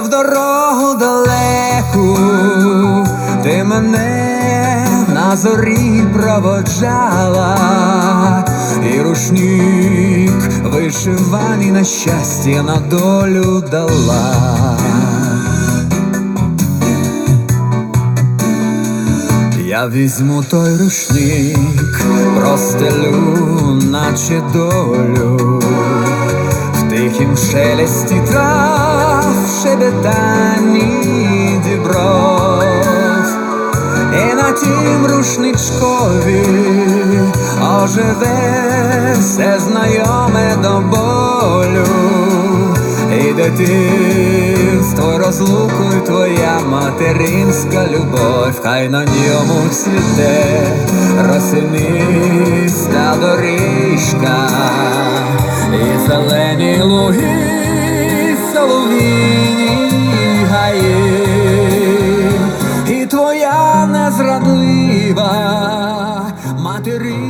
в дорогу далеку ти мене на зорі проводжала, і рушник вишиваний на щастя на долю дала. Я візьму той рушник, простелю, наче долю, в тихім шелесті трав, шебетанні дібров, і на тім рушничкові оживе все знайоме до болю, і дитинство, й твоя материнська любов, хай на ньому цвіте росиниста доріжка, і зелені луги, солов'їні гає, і твоя незрадлива материнська.